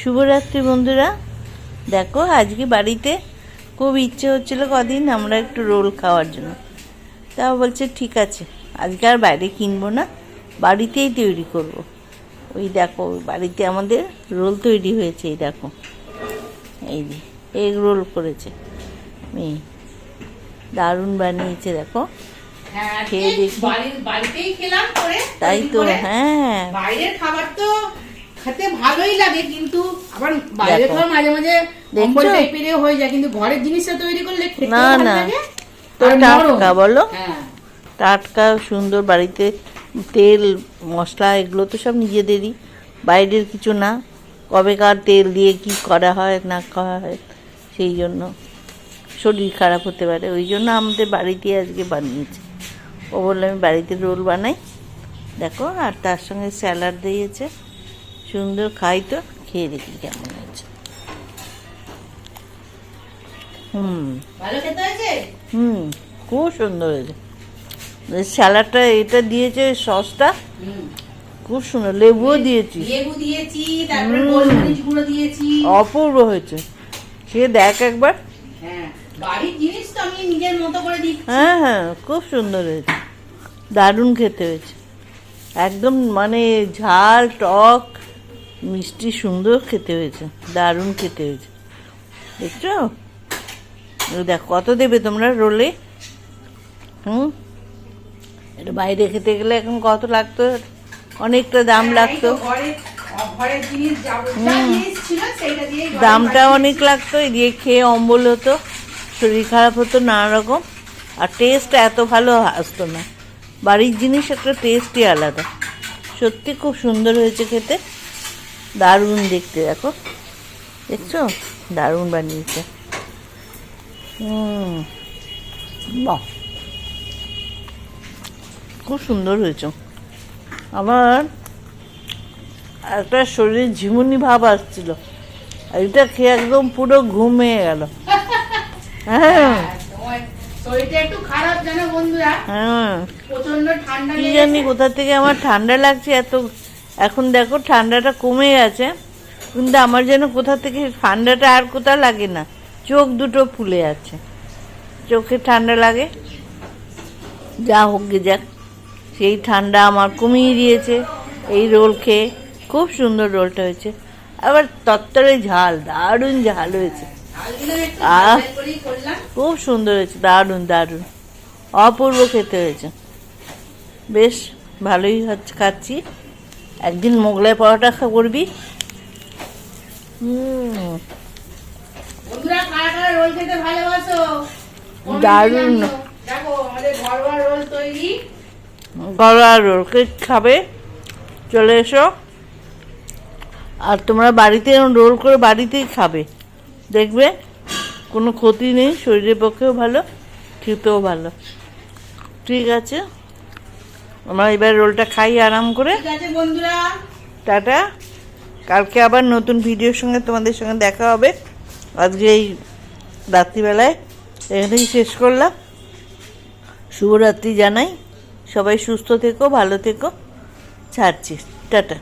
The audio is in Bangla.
শুভরাত্রি বন্ধুরা। দেখো আজকে বাড়িতে খুব ইচ্ছে হচ্ছিল কদিন আমরা একটু রোল খাওয়ার জন্য। তাও বলছে ঠিক আছে আজকে আর বাইরে কিনবো না বাড়িতেই তৈরি করব। ওই দেখো বাড়িতে আমাদের রোল তৈরি হয়েছে এই দেখো। এই যে এগ রোল করেছে। মেয়ে দারুণ বানিয়েছে দেখো। হ্যাঁ, খেয়ে দেখি। তাই তো হ্যাঁ। বাইরের খাবার তো খেতে ভালোই লাগে কিন্তু আবার বাইরে। খাওয়া মাঝে মাঝে অম্বল টাইপের হয়ে যায় কিন্তু ঘরের জিনিসটা তৈরি করলে খেতে না, ভালো না। লাগে তো নরম। টাটকা বলো। হ্যাঁ। টাটকা সুন্দর বাড়িতে তেল মশলা এগুলো তো সব নিজেদেরই। বাইরের কিছু না। কবেকার তেল দিয়ে কি করা হয় না করা হয় সেই জন্য। শরীর খারাপ হতে পারে ওই জন্য আমাদের বাড়িতে আজকে বানিয়েছে। ও বলল আমি বাড়িতে রোল বানাই। দেখো আর তার সঙ্গে স্যালাড দিয়েছে। সুন্দর খাই তো খেয়ে দেখি কেমন হয়েছে। হুম। হুম খুব সুন্দর হয়েছে। স্যালাডটা এটা দিয়েছে সসটা। খুব সুন্দর লেবুও দিয়েছি। লেবু দিয়েছি তারপরে গুঁড়ো দিয়েছি। অপূর্ব হয়েছে। সে দেখ একবার। হ্যাঁ বাড়ির জিনিস তো আমি নিজের মতো করে দিচ্ছি। হ্যাঁ হ্যাঁ খুব সুন্দর হয়েছে। দারুণ খেতে হয়েছে। একদম মানে ঝাল টক মিষ্টি সুন্দর খেতে হয়েছে দারুণ খেতে হয়েছে। দেখছ? দেখ কত দেবে তোমরা রোলে? হুম? এটা বাইরে খেতে গেলে এখন কত লাগতো? অনেকটা দাম হ্যাঁ, লাগতো। দামটা অনেক লাগতো দিয়ে খেয়ে অম্বল হতো শরীর খারাপ হতো নানা রকম আর টেস্ট এত ভালো আসতো না। বাড়ির জিনিস একটা টেস্টই আলাদা। সত্যি খুব সুন্দর হয়েছে খেতে। দারুণ দেখতে দেখো। দেখছ? দারুণ বানিয়েছে। হুম। বাহ। খুব সুন্দর হয়েছে। আমার একটা শরীর ঝিমুনি ভাব আসছিল। আর এটা খেয়ে একদম পুরো ঘুমিয়ে গেল। হ্যাঁ। হ্যাঁ। কি জানি কোথা থেকে আমার ঠান্ডা লাগছে এত এখন দেখো ঠান্ডাটা কমে গেছে। কিন্তু আমার যেন কোথা থেকে ঠান্ডাটা আর কোথা লাগে না। চোখ দুটো ফুলে আছে। চোখে ঠান্ডা লাগে। যা হোক গে যাক, সেই ঠান্ডা আমার কমিয়ে দিয়েছে। এই রোল খেয়ে খুব সুন্দর রোলটা হয়েছে। আবার তত্তরে ঝাল, দারুণ ঝাল হয়েছে। খুব সুন্দর হয়েছে, দারুণ দারুণ। অপূর্ব খেতে হয়েছে। বেশ, ভালোই খাচ্ছি। একদিন মোগলাই পরোটা খা- করবি? দারুণ। ঘরোয়া রোল। কে খাবে? চলে এসো। আর তোমরা বাড়িতে রোল করে বাড়িতেই খাবে। দেখবে? কোনো ক্ষতি নেই শরীরের পক্ষেও ভালো খেতেও ভালো। ঠিক আছে? আমরা এবার রোলটা খাই আরাম করে। বন্ধুরা। টাটা। কালকে আবার নতুন ভিডিওর সঙ্গে তোমাদের সঙ্গে দেখা হবে। আজকে এই রাত্রিবেলায়। এখানেই শেষ করলাম। শুভরাত্রি জানাই। সবাই সুস্থ থেকো ভালো থেকো। ছাড়ছি। টাটা।